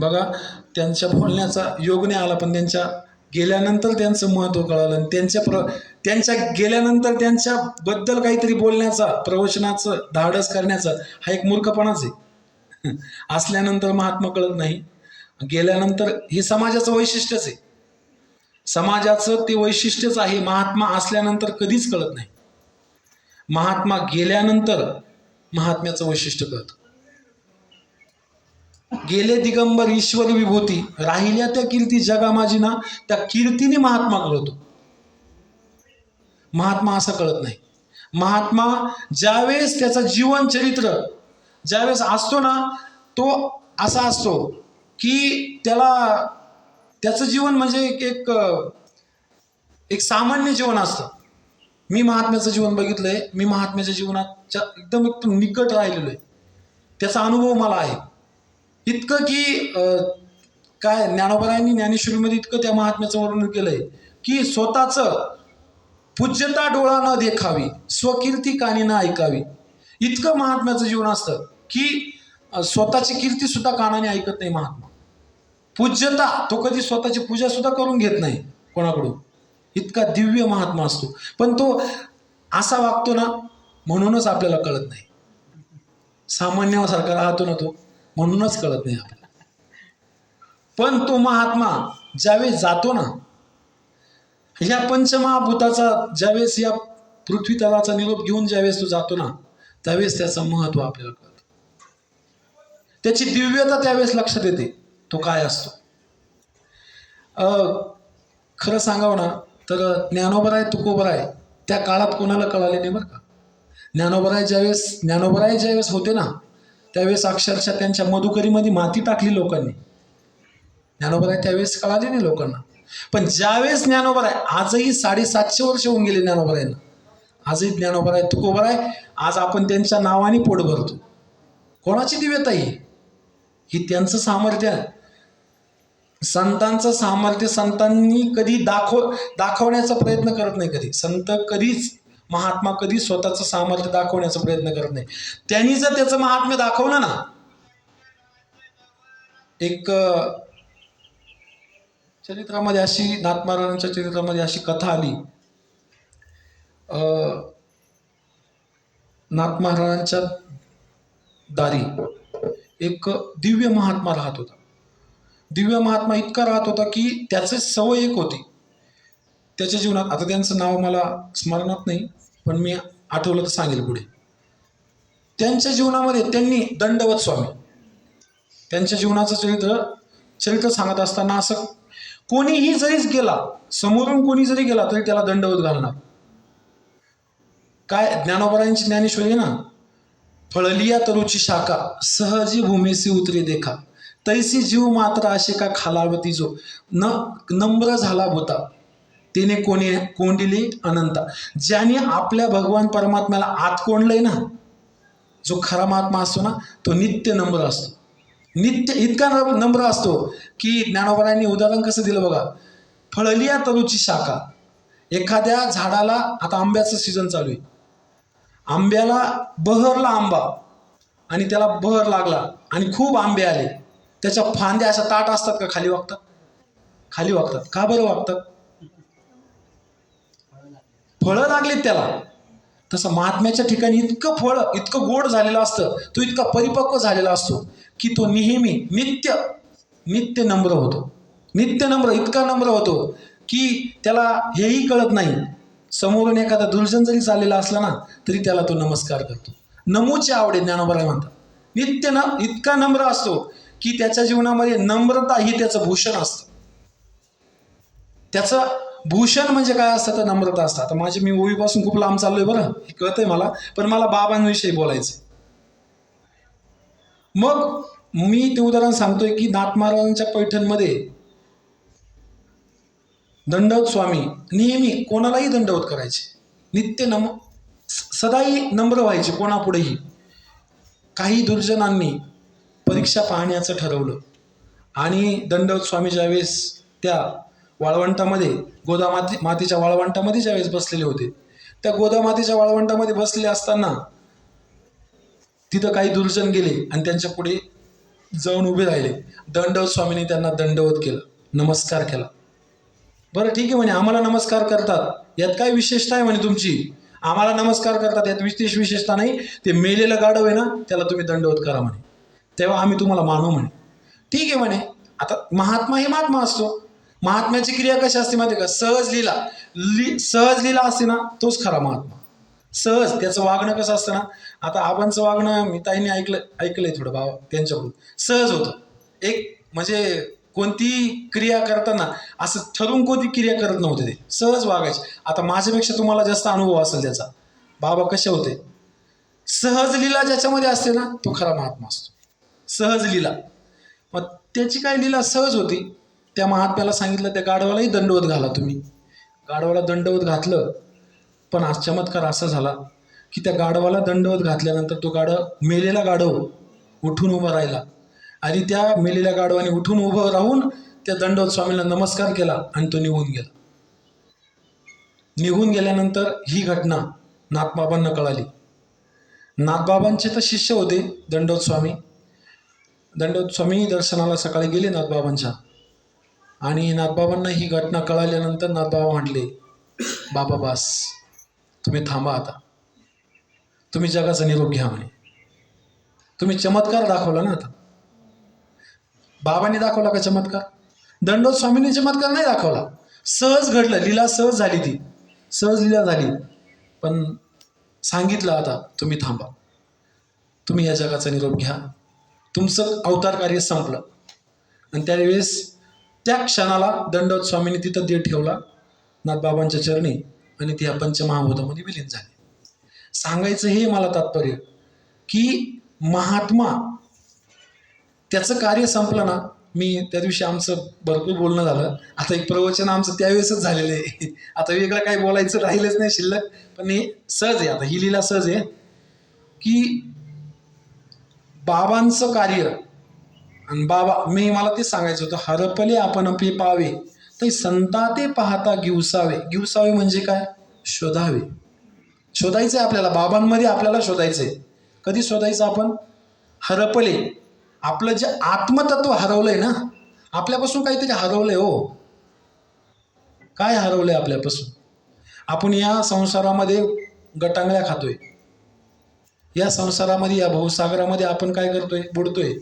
बघा त्यांच्या बोलण्याचा योग नाही आला पण त्यांच्या गेल्यानंतर त्यांचं महत्त्व कळालं आणि त्यांच्या प्र त्यांच्या गेल्यानंतर त्यांच्याबद्दल काहीतरी बोलण्याचा प्रवचनाचं धाडस करण्याचा हा एक मूर्खपणाच आहे. असल्यानंतर महात्मा कळत नाही. गेल्यानंतर हे समाजाचं वैशिष्ट्यच आहे. समाजाचं ते वैशिष्ट्यच आहे महात्मा असल्यानंतर कधीच कळत नाही. महात्मा गेल्यानंतर महात्म्याचं वैशिष्ट्य कळतं. गेले दिगंबर ईश्वरी विभूती. राहिल्या त्या कीर्ती जगा माझी ना त्या कीर्तीने महात्मा कळतो महात्मा असं कळत नाही. महात्मा ज्यावेळेस त्याचं जीवन चरित्र ज्यावेळेस असतो ना तो असा असतो की त्याला त्याचं जीवन म्हणजे एक एक एक सामान्य जीवन असतं. मी महात्म्याचं जीवन बघितलंय मी महात्म्याच्या जीवनाच्या एकदम एकदम निकट राहिलेलो आहे त्याचा अनुभव मला आहे. इतकं की काय ज्ञानोबरायांनी ज्ञानेश्वरीमध्ये इतकं त्या महात्म्याचं वर्णन केलंय की स्वतःचं पूज्यता डोळा न देखावी स्वकीर्ती कानी न ऐकावी. इतकं महात्म्याचं जीवन असतं की स्वतःची कीर्ती सुद्धा कानाने ऐकत नाही महात्मा. पूज्यता तो कधी स्वतःची पूजा सुद्धा करून घेत नाही कोणाकडून. इतका दिव्य महात्मा असतो. पण तो असा वागतो ना म्हणूनच आपल्याला कळत नाही. सामान्यासारखा राहतो ना तो. म्हणूनच कळत नाही आपल्याला. पण तो महात्मा ज्यावेळेस जातो ना ह्या पंचमहाभूताचा ज्यावेळेस या पृथ्वी तलाचा निरोप घेऊन ज्यावेळेस तो जातो ना त्यावेळेस त्याचं महत्त्व आपल्याला कळतं. त्याची दिव्यता त्यावेळेस लक्षात येते तो काय असतो. अं, खरं सांगावं ना तर ज्ञानोबराय तुकोबराय त्या काळात कोणाला कळाले नाही बरं का? ज्ञानोबराय ज्यावेळेस ज्ञानोबराय ज्यावेळेस होते ना त्यावेळेस अक्षरशः त्यांच्या मधुकरीमध्ये माती टाकली लोकांनी. ज्ञानोबराय त्यावेळेस कळाले नाही लोकांना. पण ज्यावेळेस ज्ञानोबराय आजही साडेसातशे वर्ष होऊन गेले ज्ञानोबरायनं आजही ज्ञानोबराय तुकोबराय आज आपण त्यांच्या नावाने पोट भरतो. कोणाची दिव्यता ही ही त्यांचं सामर्थ्य आहे. संतांचं सामर्थ्य संतांनी कधी दाखव दाखवण्याचा प्रयत्न करत नाही कधी. संत कधीच महात्मा कधी स्वतःचं सामर्थ्य दाखवण्याचा प्रयत्न करत नाही. त्यांनी जर त्याचं महात्म्य दाखवलं ना एक चरित्रामध्ये अशी नाथ महाराजांच्या चरित्रामध्ये अशी कथा आली. नाथ महाराजांच्या दारी एक दिव्य महात्मा राहत होता. दिव्य महात्मा इतका राहत होता की त्याचे सवय एक होती. त्याच्या जीवनात आता त्यांचं नाव मला स्मरणात नाही पण मी आठवलं तर सांगेल पुढे. त्यांच्या जीवनामध्ये त्यांनी दंडवत स्वामी. त्यांच्या जीवनाचं चरित्र चरित्र सांगत असताना असं कोणीही जरीच गेला समोरून कोणी जरी गेला तरी त्याला दंडवत घालणार. काय ज्ञानोबरायांची ज्ञानेश्वरी आहे ना? फळलिया तरुची शाखा सहजी भूमीसी उतरी देखा. तैसी जीव मात्र असे का खालावती जो न नम्र झाला होता. तिने कोणी कोंडिले अनंता. ज्याने आपल्या भगवान परमात्म्याला आत कोंडलंय ना जो खरा महात्मा असतो ना तो नित्य नम्र असतो. नित्य इतका नम्र असतो की ज्ञानोबरांनी उदाहरण कसं दिलं बघा? फळली या तरुची शाखा. एखाद्या झाडाला आता आंब्याचं सीझन चालू आहे. आंब्याला बहरला आंबा आणि त्याला बहर लागला आणि खूप आंबे आले. त्याच्या फांद्या अशा ताट असतात का? खाली वागतात. खाली वागतात. का बरं वागतात? फळं लागलीत त्याला. तसं महात्म्याच्या ठिकाणी इतकं फळ इतकं गोड झालेलं असतं तो इतका परिपक्व झालेला असतो की तो नेहमी नित्य नित्य नम्र होतो. नित्य नम्र इतका नम्र होतो की त्याला हेही कळत नाही. समोरून एखादा दुर्जन जरी चाललेला असला ना तरी त्याला तो नमस्कार करतो. नमूचे आवडे ज्ञानोबराय म्हणतात. नित्य न इतका नम्र असतो की त्याच्या जीवनामध्ये नम्रता ही त्याचं भूषण असतं. त्याचं भूषण म्हणजे काय असतं तर नम्रता असतात आता माझी मी ओवीपासून खूप लांब चाललोय बरं. हे कळतंय मला. पण मला बाबांविषयी बोलायचं मग मी ते उदाहरण सांगतोय की नाथ महाराजांच्या पैठणमध्ये दंडवत स्वामी नेहमी कोणालाही दंडवत करायचे. नित्य नम सदाही नम्र व्हायचे कोणापुढेही. काही दुर्जनांनी परीक्षा पाहण्याचं ठरवलं. आणि दंडवत स्वामी ज्यावेळेस त्या वाळवंटामध्ये गोदामाती मातीच्या वाळवंटामध्ये ज्यावेळेस बसलेले होते. त्या गोदामातीच्या वाळवंटामध्ये बसले असताना तिथं काही दुर्जन गेले आणि त्यांच्या पुढे जाऊन उभे राहिले. दंडवत स्वामींनी त्यांना दंडवत केलं. नमस्कार केला. बरं ठीक आहे म्हणे आम्हाला नमस्कार करतात. यात काय विशेषता आहे म्हणे तुमची? आम्हाला नमस्कार करतात यात विशेष विशेषता नाही. ते मेलेलं गाढव आहे ना त्याला तुम्ही दंडवत करा म्हणे. तेव्हा आम्ही तुम्हाला मानू म्हणे. ठीक आहे म्हणे. आता महात्मा हे महात्मा असतो. महात्म्याची क्रिया कशी असते माहिती आहे का? सहज लिला. लि सहज लिला असते ना तोच खरा महात्मा. सहज त्याचं वागणं कसं असतं ना आता आबांचं वागणं मी ताईने ऐकलं ऐकलंय थोडं भाव त्यांच्याकडून. सहज होतं. एक म्हणजे कोणती क्रिया करताना असं ठरवून कोणती क्रिया करत नव्हते ते. सहज वागायचे. आता माझ्यापेक्षा तुम्हाला जास्त अनुभव असेल त्याचा. बाबा कसे होते? सहज लीला ज्याच्यामध्ये असते ना तो खरा महात्मा असतो. सहज लीला. मग त्याची काय लीला सहज होती? त्या महात्म्याला सांगितलं त्या गाढवालाही दंडवत घाला तुम्ही. गाढवाला दंडवत घातलं पण आज चमत्कार असा झाला की त्या गाढवाला दंडवत घातल्यानंतर तो गाढव मेलेला गाढव उठून उभा राहिला. आणि त्या मेलेल्या गाढवाने उठून उभं राहून त्या दंडवत स्वामीला नमस्कार केला आणि तो निघून गेला. निघून गेल्यानंतर ही घटना नाथबाबांना कळाली. नाथबाबांचे तर शिष्य होते दंडवत स्वामी. दंडवत स्वामी दर्शनाला सकाळी गेले नाथबाबांच्या. आणि नाथबाबांना ही घटना कळाल्यानंतर नाथबाबा म्हटले बाबा बास तुम्ही थांबा आता. तुम्ही जगाचा निरोप घ्या म्हणे. तुम्ही चमत्कार दाखवला ना आता. बाबांनी दाखवला का चमत्कार? दंडोत स्वामींनी चमत्कार नाही दाखवला. सहज घडलं लीला सहज झाली ती. सहज लीला झाली. पण सांगितलं आता तुम्ही थांबा. तुम्ही या जगाचा निरोप घ्या. तुमचं अवतार कार्य संपलं. आणि त्यावेळेस त्या क्षणाला दंडवत स्वामींनी तिथं देह ठेवला. नाथबाबांच्या चरणी आणि ती ह्या पंचमहाभूतामध्ये विलीन झाली. सांगायचं हे मला तात्पर्य की महात्मा त्याचं कार्य संपलं ना मी त्या दिवशी आमचं भरपूर बोलणं झालं. आता एक प्रवचन आमचं त्यावेळेसच झालेलं आहे. आता वेगळं काही बोलायचं राहिलंच नाही शिल्लक. पण हे सहज आहे आता ही लीला सहज आहे की बाबांचं कार्य आणि बाबा मी मला ते सांगायचं होतं हरपले आपण पे पावे ते संता ते पाहता गिवसावे. गिवसावे म्हणजे काय? शोधावे. शोधायचं आहे आपल्याला बाबांमध्ये आपल्याला शोधायचं आहे. कधी शोधायचं आपण? हरपले. आपलं जे आत्मतत्व हरवलंय ना आपल्यापासून काहीतरी हरवलंय हो. काय हरवलंय आपल्यापासून? आपण या संसारामध्ये गटांगळ्या खातोय. या संसारामध्ये या भूसागरामध्ये आपण काय करतोय? बुडतोय.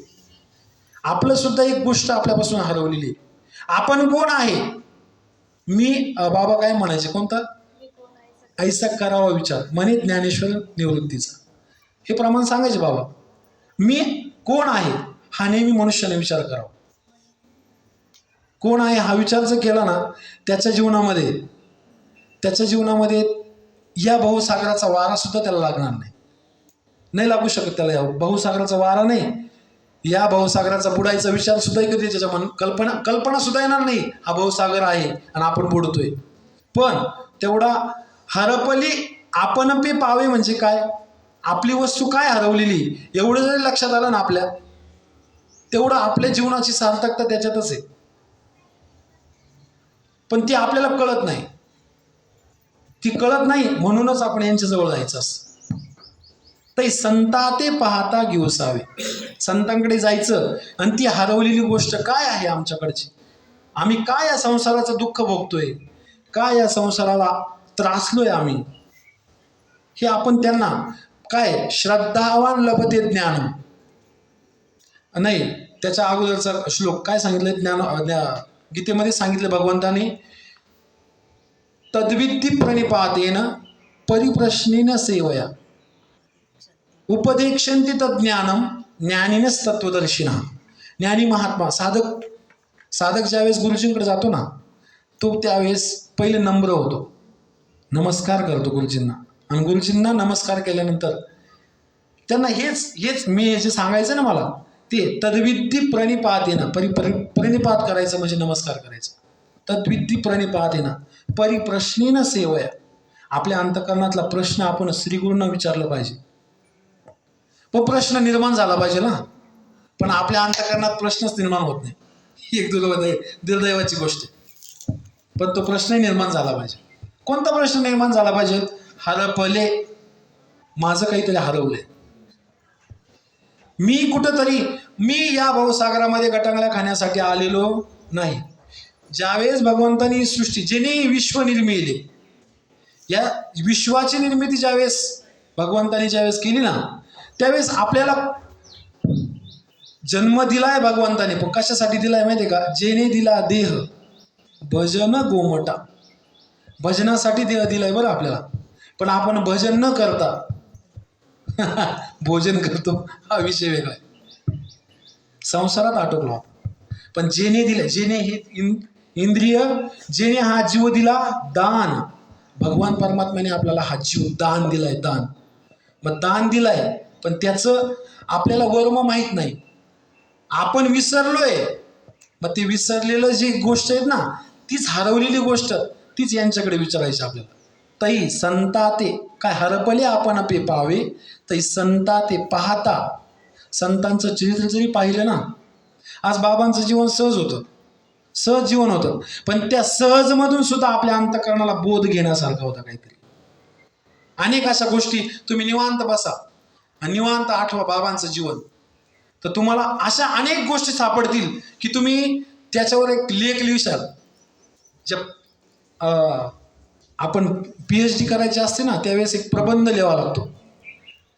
आपलं सुद्धा एक गोष्ट आपल्यापासून हरवलेली आहे. आपण कोण आहे? मी बाबा काय म्हणायचे? कोणता? ऐसा करावा विचार. म्हणे ज्ञानेश्वर निवृत्तीचा. हे प्रमाण सांगायचे बाबा. मी कोण आहे? हा नेहमी मनुष्याने विचार करावा. कोण आहे? हा विचार जर केला ना त्याच्या जीवनामध्ये त्याच्या जीवनामध्ये या बहुसागराचा वारा सुद्धा त्याला लागणार नाही. नाही लागू शकत त्याला या बहुसागराचा वारा नाही. या बहुसागराचा बुडायचा विचार सुद्धा कधी त्याच्या मन कल्पना कल्पना सुद्धा येणार नाही. हा बहुसागर आहे आणि आपण बुडतोय. पण तेवढा हरपली आपण पे पावे म्हणजे काय? आपली वस्तू काय हरवलेली? एवढं जरी लक्षात आलं ना आपल्या तेवढं आपल्या जीवनाची सार्थकता त्याच्यातच आहे. पण ती आपल्याला कळत नाही. ती कळत नाही म्हणूनच आपण यांच्याजवळ जायचं असतं. तर संता ते पाहता घेऊसावे संतांकडे जायचं आणि ती हरवलेली गोष्ट काय आहे आमच्याकडची? आम्ही काय या संसाराचं दुःख भोगतोय? काय या संसाराला त्रासलोय आम्ही? हे आपण त्यांना काय श्रद्धावान लभते ज्ञान? नाही त्याच्या अगोदरचा श्लोक काय सांगितलं? ज्ञान गीतेमध्ये सांगितलं भगवंताने तद्विद्धी प्रणिपातेन परिप्रश्नेन सेवया. उपदेक्षन्ति तज्ज्ञानम ज्ञानीनच तत्वदर्शिना ज्ञानी महात्मा साधक साधक ज्यावेळेस गुरुजींकडे जातो ना तो त्यावेळेस पहिले नम्र होतो. नमस्कार करतो गुरुजींना. आणि गुरुजींना नमस्कार केल्यानंतर त्यांना हेच हेच मी जे सांगायचं ना मला ते तद्विद्धी प्रणिपात येणं परि परि प्रणिपात करायचं म्हणजे नमस्कार करायचं. तद्विद्धी प्रणिपात येणं परिप्रश्नेनं सेवया. आपल्या अंतकरणातला प्रश्न आपण श्रीगुरूंना विचारला पाहिजे. पण प्रश्न निर्माण झाला पाहिजे ना. पण आपल्या अंतकरणात प्रश्नच निर्माण होत नाही. ही एक दुर्दैव दुर्दैवाची गोष्ट आहे. पण तो प्रश्नही निर्माण झाला पाहिजे. कोणता प्रश्न निर्माण झाला पाहिजे? हरपले माझं काहीतरी हरवलंय. मी कुठंतरी मी या भाऊसागरामध्ये गटांगळ्या खाण्यासाठी आलेलो नाही. ज्यावेळेस भगवंतानी सृष्टी ज्याने विश्व निर्मिले या विश्वाची निर्मिती ज्यावेळेस भगवंतानी ज्यावेळेस केली ना त्यावेळेस आपल्याला जन्म दिलाय भगवंताने पण कशासाठी दिलाय माहिती आहे का? जेने दिला देह. भजन गोमटा. भजनासाठी देह दिलाय बरं आपल्याला. पण आपण भजन न करता भोजन करतो. हा विषय वेगळा आहे. संसारात आटोकलो आपण. पण जेने दिले जेने हे इंद्रिय जेने हा जीव दिला दान. भगवान परमात्म्याने आपल्याला हा जीव दान दिलाय दान. मग दान दिलाय पण त्याचं आपल्याला वर्म माहीत नाही. आपण विसरलोय. मग ते विसरलेलं जी गोष्ट आहे ना तीच हरवलेली गोष्ट तीच यांच्याकडे विचारायची आपल्याला. तई संताते काय हरपले आपण पे पावे? तई संताते पाहता. संतांचं चरित्र जरी पाहिलं ना आज बाबांचं जीवन सहज होतं. सहज जीवन होतं. पण त्या सहजमधून सुद्धा आपल्या अंतकरणाला बोध घेण्यासारखा होता काहीतरी. अनेक अशा गोष्टी तुम्ही निवांत बसा. निवांत आठवा बाबांचं जीवन. तर तुम्हाला अशा अनेक गोष्टी सापडतील की तुम्ही त्याच्यावर एक लेख लिहिशाल ज्या आपण पी एच डी करायची असते ना त्यावेळेस एक प्रबंध लिहावा लागतो.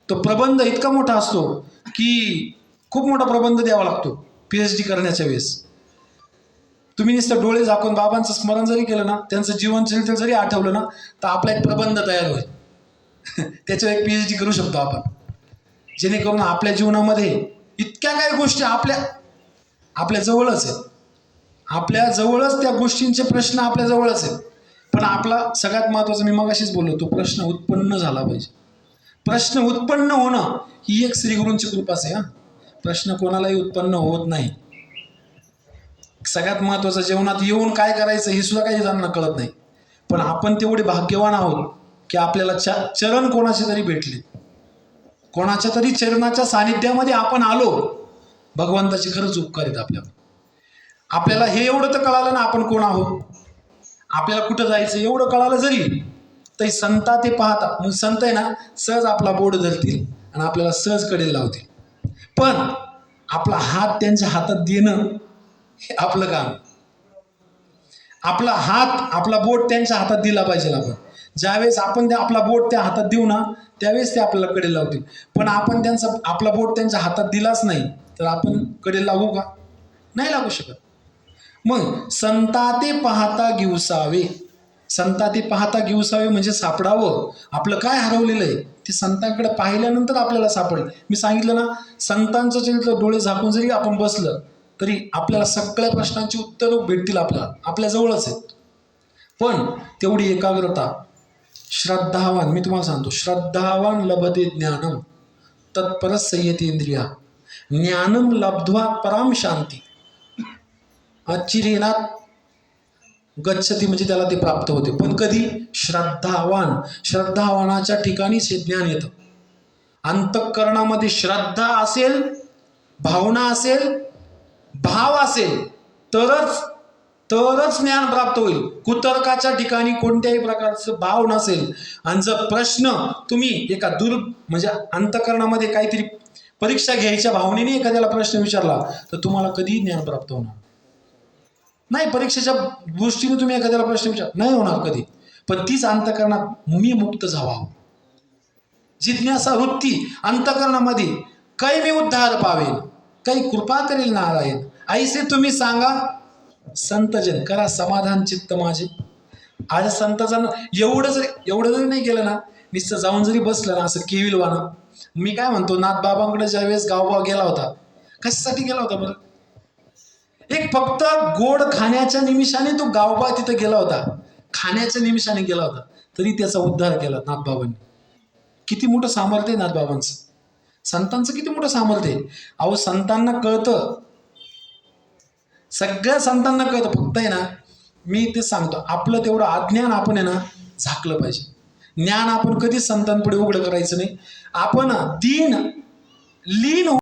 तो प्रबंध इतका मोठा असतो की खूप मोठा प्रबंध द्यावा लागतो पी एच डी करण्याच्या वेळेस. तुम्ही नुसतं डोळे झाकून बाबांचं स्मरण जरी केलं ना त्यांचं जीवन चरित्र जरी आठवलं ना तर आपला एक प्रबंध तयार होईल. त्याच्यावर एक पी एच डी करू शकतो आपण. जेणेकरून आपल्या जीवनामध्ये इतक्या काही गोष्टी आपल्या आपल्या जवळच आहेत. आपल्या जवळच त्या गोष्टींचे प्रश्न आपल्या जवळच आहेत. पण आपला सगळ्यात महत्त्वाचं मी मगाशीच बोललो तो प्रश्न उत्पन्न झाला पाहिजे. प्रश्न उत्पन्न होणं ही एक श्रीगुरूंची कृपाच आहे हा. प्रश्न कोणालाही उत्पन्न होत नाही. सगळ्यात महत्त्वाचं जेवणात येऊन काय करायचं हे सुद्धा काही जणांना कळत नाही. पण आपण तेवढे भाग्यवान आहोत की आपल्याला च चरण कोणाचे तरी भेटले. कोणाच्या तरी चरणाच्या सानिध्यामध्ये आपण आलो भगवंताचे खरंच उपकार आहेत आपल्यावर. आपल्याला हे एवढं तर कळालं ना आपण कोण आहोत? आपल्याला कुठं जायचं? एवढं कळालं जरी तरी संता ते पाहता. मग संत आहे ना सहज आपला बोर्ड धरतील आणि आपल्याला सहज कडेल लावतील. पण आपला हात त्यांच्या हातात देणं हे आपलं काम आपला हात आपला बोट त्यांच्या हातात दिला पाहिजे आपण. ज्यावेळेस आपण त्या आपला बोट त्या हातात देऊ ना त्यावेळेस ते आपल्याला कडे लावतील. पण आपण त्यांचा आपला बोट त्यांच्या हातात दिलाच नाही तर आपण कडे लागू का? नाही लागू शकत. मग संता ते पाहता गिवसावे संता ते पाहता गिवसावे म्हणजे सापडावं. आपलं काय हरवलेलं आहे? ते संतांकडे पाहिल्यानंतर आपल्याला सापडेल. मी सांगितलं ना संतांचं चरित्र डोळे झाकून जरी आपण बसलं तरी आपल्याला सगळ्या प्रश्नांची उत्तरं भेटतील आपल्याला. आपल्याजवळच आहेत. पण तेवढी एकाग्रता श्रद्धावान मी तुम्हाला सांगतो श्रद्धावान लभते ज्ञानम तत्पर संयतेंद्रिया. ज्ञानम लब्ध्वा पराम शांती. अचिरेनात गच्छती म्हणजे त्याला ते प्राप्त होते. पण कधी? श्रद्धावान. श्रद्धावानाच्या ठिकाणीच हे ज्ञान येतं. अंतःकरणामध्ये श्रद्धा असेल भावना असेल भाव असेल तरच तरच ज्ञान प्राप्त होईल. कुतर्काच्या ठिकाणी कोणत्याही प्रकारचं भाव नसेल. आणि जर प्रश्न तुम्ही एका दूर म्हणजे अंतकरणामध्ये काहीतरी परीक्षा घ्यायच्या भावनेने एखाद्याला प्रश्न विचारला तर तुम्हाला कधीही ज्ञान प्राप्त होणार नाही. परीक्षेच्या दृष्टीने तुम्ही एखाद्याला प्रश्न विचार नाही होणार कधी. पण तीच अंतकरणात मी मुक्त झावा जिज्ञासा वृत्ती अंतकरणामध्ये काही मी उद्धार पावेन काही कृपा करेल नारायण. आईसे तुम्ही सांगा संतजन करा समाधान चित्त माझे. आज संतजन एवढं जरी एवढं जरी नाही केलं ना निश्चित जाऊन जरी बसलं ना असं केविलवाना मी काय म्हणतो नाथबाबांकडे ज्यावेळेस गावबा गेला होता कशासाठी गेला होता बरं? एक फक्त गोड खाण्याच्या निमिषाने तो गावबा तिथं गेला होता. खाण्याच्या निमिषाने गेला होता. तरी त्याचा उद्धार केला नाथबाबांनी किती मोठं सामर्थ्य आहे नाथबाबांचं संतांचं किती मोठं सामर्थ्य आहे. अहो संतांना कळतं सगळ्या संतांना कळतं. फक्त आहे ना मी ते सांगतो. आपलं तेवढं अज्ञान आपण आहे ना झाकलं पाहिजे. ज्ञान आपण कधीच संतांपुढे उघडं करायचं नाही. आपण दीन लीन